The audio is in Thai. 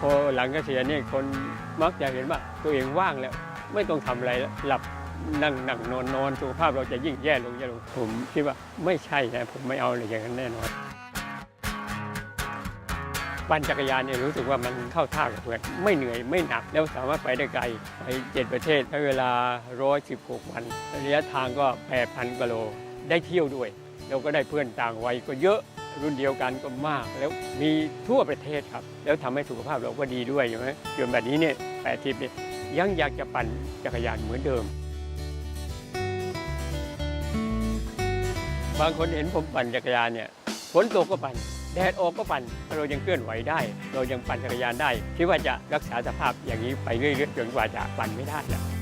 พอหลังเกษียณเนี่ยคนมักจะเห็นว่าตัวเองว่างแล้ว ไม่ต้องทำอะไรแล้วหลับนั่งนั่งนอนนอนสุขภาพเราจะยิ่งแย่ลงแย่ลงผมคิดว่าไม่ใช่นะผมไม่เอาเลยอย่างนั้นแน่นอนปั่นจักรยานเนี่ยรู้สึกว่ามันเข้าท่ากับเพื่อนไม่เหนื่อยไม่หนัก แล้วสามารถไปได้ไกลไปเจ็ดประเทศใช้เวลา 116 วัน ระยะทางก็ 8,000กิโลได้เที่ยวด้วยแล้วก็ได้เพื่อนต่างวัยก็เยอะ รุ่นเดียวกันก็มาก แล้วมีทั่วประเทศครับ แล้วทำให้สุขภาพเราก็ดีด้วยใช่ไหมจนแบบนี้เนี่ยแปดทิปเนี่ยยังอยากจะปั่นจักรยานเหมือนเดิม บางคนเห็นผมปั่นจักรยานเนี่ยฝนตกก็ปั่นแดดออกก็ปั่นเรายังเคลื่อนไหวได้ เรายังปั่นจักรยานได้คิดว่าจะรักษาสภาพอย่างนี้ไปเรื่อยๆจนกว่าจะปั่นไม่ได้แหละ